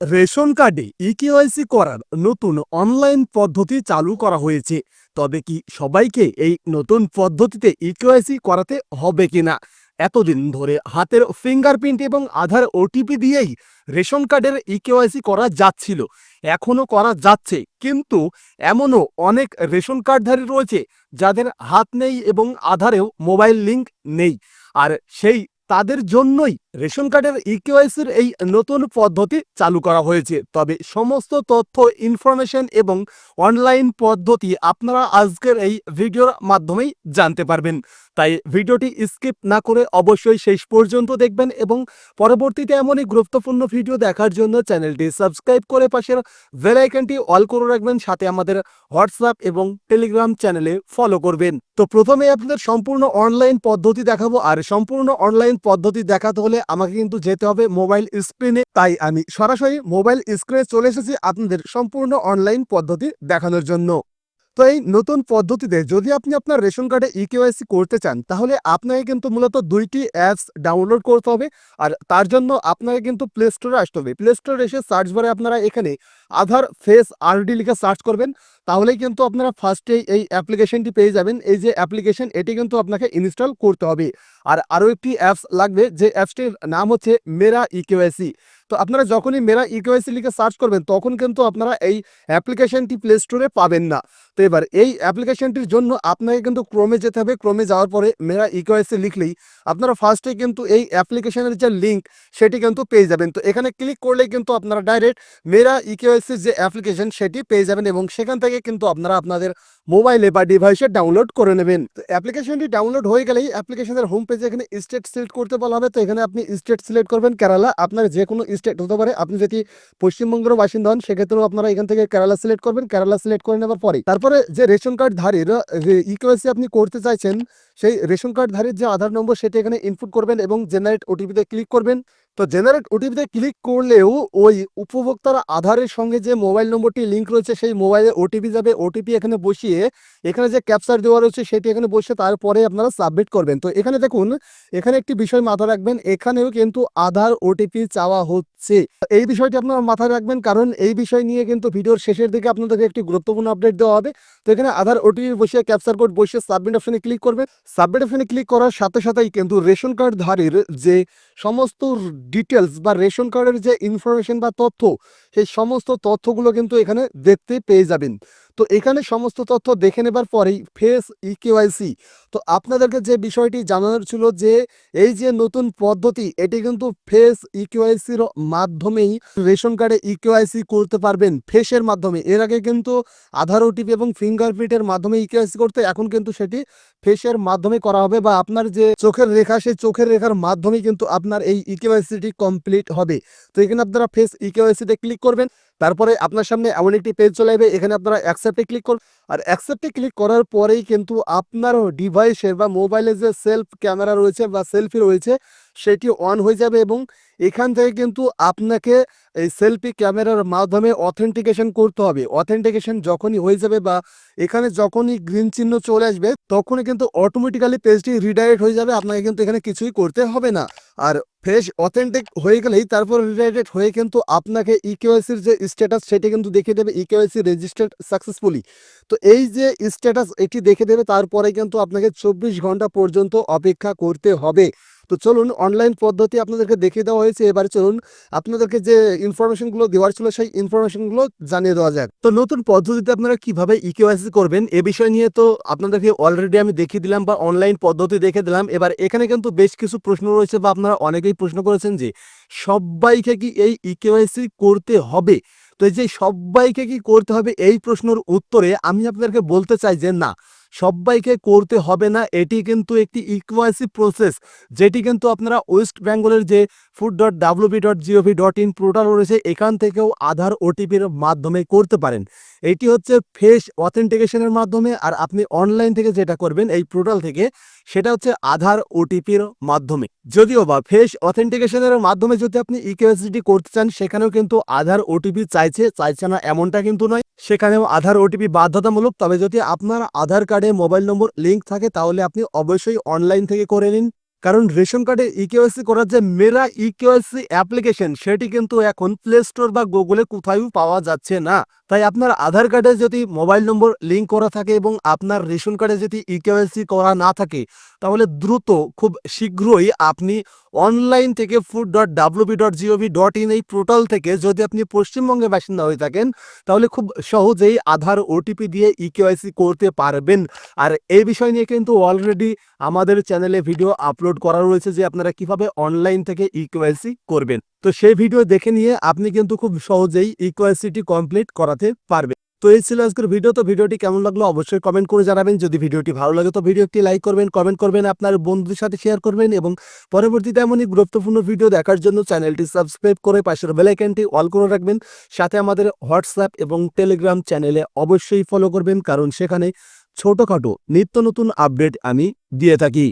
Ration কার্ডে eKYC করার নতুন অনলাইন পদ্ধতি চালু করা হয়েছে। তবে কি সবাইকে এই নতুন পদ্ধতিতে ইকেওয়াইসি করাতে হবে কিনা? এতদিন ধরে হাতের ফিঙ্গারপ্রিন্ট এবং আধার ওটিপি দিয়েই রেশন কার্ডের ইকেওয়াইসি করা যাচ্ছিল। এখনও করা যাচ্ছে, কিন্তু এমনও অনেক রেশন কার্ডধারী রয়েছে যাদের হাত নেই এবং আধারেও মোবাইল লিংক নেই। আর সেই তাদের জন্যই রেশন কার্ডের ইকেওয়াইসির এই নতুন পদ্ধতি চালু করা হয়েছে। তবে সমস্ত তথ্য ইনফরমেশন এবং অনলাইন পদ্ধতি আপনারা আজকের এই ভিডিওর মাধ্যমেই জানতে পারবেন। তাই ভিডিওটি স্কিপ না করে অবশ্যই শেষ পর্যন্ত দেখবেন এবং পরবর্তীতে এমনই গুরুত্বপূর্ণ ভিডিও দেখার জন্য চ্যানেলটি সাবস্ক্রাইব করে পাশের বেল আইকনটি অল করে রাখবেন, সাথে আমাদের হোয়াটসঅ্যাপ এবং টেলিগ্রাম চ্যানেলে ফলো করবেন। তো প্রথমে আপনাদের সম্পূর্ণ অনলাইন পদ্ধতি দেখাবো, আর সম্পূর্ণ অনলাইন পদ্ধতি দেখাতে হলে আমাকে কিন্তু যেতে হবে মোবাইল স্ক্রিনে। তাই আমি সরাসরি মোবাইল স্ক্রিনে চলে এসেছি আপনাদের সম্পূর্ণ অনলাইন পদ্ধতি দেখানোর জন্য। তো এই নতুন পদ্ধতিতে যদি আপনি আপনার রেশন কার্ডে ইকেওয়াইসি করতে চান, তাহলে আপনাকে কিন্তু মূলত দুইটি অ্যাপস ডাউনলোড করতে হবে। আর তার জন্য আপনাকে কিন্তু প্লে স্টোরে আসতে হবে। প্লে স্টোরে এসে সার্চ বারে আপনারা এখানে আধার ফেস আরডি লিখে সার্চ করবেন। তাহলেই কিন্তু আপনারা ফার্স্টে এই অ্যাপ্লিকেশনটি পেয়ে যাবেন। এই যে অ্যাপ্লিকেশন এটি কিন্তু আপনাকে ইনস্টল করতে হবে। আর আরও একটি অ্যাপস লাগবে, যে অ্যাপসটির নাম হচ্ছে মেরা ইকেওয়াইসি তো আপনারা যখনই মেরা ইকেওয়াইসি লিখে সার্চ করবেন, তখন কিন্তু আপনারা এই অ্যাপ্লিকেশনটি প্লে স্টোরে পাবেন না। তো এবার এই অ্যাপ্লিকেশনটির জন্য আপনাকে কিন্তু ক্রমে যেতে হবে। ক্রমে যাওয়ার পরে মেরা ইকেওয়াইসি লিখলেই আপনারা ফার্স্টে কিন্তু এই অ্যাপ্লিকেশনের যে লিঙ্ক সেটি কিন্তু পেয়ে যাবেন। তো এখানে ক্লিক করলেই কিন্তু আপনারা ডাইরেক্ট মেরা ইকেওয়াইসির যে অ্যাপ্লিকেশন সেটি পেয়ে যাবেন এবং সেখান থেকে কিন্তু আপনারা আপনাদের মোবাইলে বা ডিভাইসে ডাউনলোড করে নেবেন। তো অ্যাপ্লিকেশনটি ডাউনলোড হয়ে গেলেই অ্যাপ্লিকেশনের হোম পেজে এখানে স্টেট সিলেক্ট করতে বলা হবে। তো এখানে আপনি স্টেট সিলেক্ট করবেন কেরালা আপনার যে কোনো স্টেট হতে পারে। আপনি যদি পশ্চিমবঙ্গের বাসিন্দা হন, সেক্ষেত্রেও আপনারা এখান থেকে কেরালা সিলেক্ট করবেন। কেরালা সিলেক্ট করে নেওয়ার পরে তারপরে যে রেশন কার্ড ধারীর ইকেওয়াইসি আপনি করতে চাইছেন, সেই রেশন কার্ড ধারীর যে আধার নম্বর, সেটা এখানে ইনপুট করবেন এবং জেনারেট ওটিপিতে ক্লিক করবেন। তো জেনারেট ওটিপিতে ক্লিক করলেও ওই উপভোক্তার আধারের সঙ্গে যে মোবাইল নম্বরটি লিঙ্ক রয়েছে, সেই মোবাইলে ওটিপি যাবে। ওটিপি এখানে বসিয়ে এখানে যে ক্যাপচার দেওয়া রয়েছে, সেটি এখানে বসে তারপরে আপনারা সাবমিট করবেন। তো এখানে দেখুন, এখানে একটি বিষয় মাথায় রাখবেন, এখানেও কিন্তু আধার ওটিপি চাওয়া হচ্ছে। এই বিষয়টি আপনারা মাথায় রাখবেন, কারণ এই বিষয় নিয়ে কিন্তু ভিডিওর শেষের দিকে আপনাদেরকে একটি গুরুত্বপূর্ণ আপডেট দেওয়া হবে। তো এখানে আধার ওটিপি বসিয়ে ক্যাপচার কোড বসিয়ে সাবমিট অপশনে ক্লিক করবেন। সাবমিট অপশনে ক্লিক করার সাথে সাথেই কিন্তু রেশন কার্ড ধারীর যে সমস্ত ডিটেলস বা রেশন কার্ডের যে ইনফরমেশন বা তথ্য, সেই সমস্ত তথ্যগুলো কিন্তু এখানে দেখতে পেয়ে যাবেন। তো এখানে সমস্ত তথ্য দেখে নেবার পরেই ফেস ই ইকেওয়াইসি তো আপনাদেরকে যে বিষয়টি জানানোর ছিল যে এই যে নতুন পদ্ধতি, এটি কিন্তু ফেস ইকেওয়াইসির মাধ্যমেই রেশন কার্ডে ই ইকেওয়াইসি করতে পারবেন, ফেসের মাধ্যমে। এর আগে কিন্তু আধার ওটিপি এবং ফিঙ্গারপ্রিন্টের মাধ্যমে ইকেওয়াইসি করতে, এখন কিন্তু সেটি ফেসের মাধ্যমে করা হবে বা আপনার যে চোখের রেখা, সেই চোখের রেখার মাধ্যমে কিন্তু আপনার এই ইকেওয়াইসিটি কমপ্লিট হবে। তো এখানে আপনারা ফেস ইকেওয়াইসিতে ক্লিক করবেন তারপরে আপনার সামনে এমন একটি পেজ চলে আসবে, এখানে আপনারা অ্যাকসেপ্টে ক্লিক করুন। আর অ্যাকসেপ্টে ক্লিক করার পরেই কিন্তু আপনার ডিভাইসের বা মোবাইলে যে সেলফ ক্যামেরা রয়েছে বা সেলফি রয়েছে, সেটি অন হয়ে যাবে এবং এখান থেকে কিন্তু আপনাকে এই সেলফি ক্যামেরার মাধ্যমে অথেন্টিকেশন করতে হবে। অথেন্টিকেশন যখনই হয়ে যাবে বা এখানে যখনই গ্রিন চিহ্ন চলে আসবে, তখনই কিন্তু অটোমেটিক্যালি পেজটি রিডাইরেক্ট হয়ে যাবে। আপনাকে কিন্তু এখানে কিছুই করতে হবে না। আর ফেস অথেন্টিক হয়ে গেলেই তারপর রিলেটেড হয়ে কিন্তু আপনাকে ইকেওয়াইসির যে স্ট্যাটাস সেটি কিন্তু দেখিয়ে দেবে ইকেওয়াইসি রেজিস্টার্ড সাকসেসফুলি তো এই যে স্ট্যাটাস এটি দেখে দেবে, তারপরে কিন্তু আপনাকে চব্বিশ ঘণ্টা পর্যন্ত অপেক্ষা করতে হবে। তো চলুন অনলাইন পদ্ধতি আপনাদেরকে দেখিয়ে দেওয়া হয়েছে। এবারে চলুন আপনাদেরকে যে ইনফরমেশনগুলো দেওয়ার ছিল সেই ইনফরমেশনগুলো জানিয়ে দেওয়া যাক। তো নতুন পদ্ধতিতে আপনারা কীভাবে ইকেওয়াইসি করবেন এ বিষয় নিয়ে তো আপনাদেরকে অলরেডি আমি দেখিয়ে দিলাম বা অনলাইন পদ্ধতি দেখে দিলাম। এবার এখানে কিন্তু বেশ কিছু প্রশ্ন রয়েছে বা আপনারা অনেকেই প্রশ্ন করেছেন যে সবাইকে কি এই ইকেওয়াইসি করতে হবে? তো এই যে সবাইকে কি করতে হবে এই প্রশ্নের উত্তরে আমি আপনাদেরকে বলতে চাই যে না সবাইকে করতে হবে না, এটি কিন্তু একটি ইকুয়াইসি প্রসেস যেটি কিন্তু আপনারা ওয়েস্ট বেঙ্গলের যে food dot WB dot GOV dot in portal রয়েছে, এখান থেকেও আধার ওটিপির মাধ্যমে করতে পারেন। এটি হচ্ছে ফেস অথেন্টিকেশনের মাধ্যমে, আর আপনি অনলাইন থেকে যেটা করবেন, এই পোর্টাল থেকে, সেটা হচ্ছে আধার ওটিপির মাধ্যমে। যদিও বা ফেস অথেন্টিকেশনের মাধ্যমে যদি আপনি ইকেএসডি করতে চান, সেখানেও কিন্তু আধার ওটিপি চাইছে চাইছে না এমনটা কিন্তু নয়। সেখানেও আধার ওটিপি বাধ্যতামূলক। তবে যদি আপনার আধার কার্ডে মোবাইল নম্বর লিঙ্ক থাকে, তাহলে আপনি অবশ্যই অনলাইন থেকে করে নিন। কারণ রেশন কার্ডে ইকেওয়াইসি করার যে মেরা ইকেওয়াইসি অ্যাপ্লিকেশন, সেটি কিন্তু এখন প্লে স্টোর বা গুগলে কোথাও পাওয়া যাচ্ছে না। তাই আপনার আধার কার্ডে যদি মোবাইল নম্বর লিঙ্ক করা থাকে এবং আপনার রেশন কার্ডে যদি ইকেওয়াইসি করা না থাকে, তাহলে দ্রুত, খুব শীঘ্রই আপনি অনলাইন থেকে food dot WB dot GOV dot in এই পোর্টাল থেকে যদি আপনি পশ্চিমবঙ্গের বাসিন্দা হয়ে থাকেন, তাহলে খুব সহজেই আধার ওটিপি দিয়ে ইকেওয়াইসি করতে পারবেন। আর এই বিষয় নিয়ে কিন্তু অলরেডি আমাদের চ্যানেলে ভিডিও আপলোড করা রয়েছে যে আপনারা কীভাবে অনলাইন থেকে ইকেওয়াইসি করবেন। তো সেই ভিডিও দেখে নিয়ে আপনি কিন্তু খুব সহজেই ইকেওয়াইসিটি কমপ্লিট করাতে পারবেন। তো এই ছিল আজকের ভিডিও তো ভিডিওটি কেমন লাগল অবশ্যই কমেন্ট করে জানাবেন। যদি ভিডিওটি ভালো লাগে, তো ভিডিওটি লাইক করবেন কমেন্ট করবেন, আপনার বন্ধুদের সাথে শেয়ার করবেন এবং পরবর্তীতে এমনই গুরুত্বপূর্ণ ভিডিও দেখার জন্য চ্যানেলটি সাবস্ক্রাইব করে পাশের বেলাইকানটি অল করে রাখবেন। সাথে আমাদের হোয়াটসঅ্যাপ এবং টেলিগ্রাম চ্যানেলে অবশ্যই ফলো করবেন, কারণ সেখানে ছোটখাটো নিত্য নতুন আপডেট আমি দিয়ে থাকি।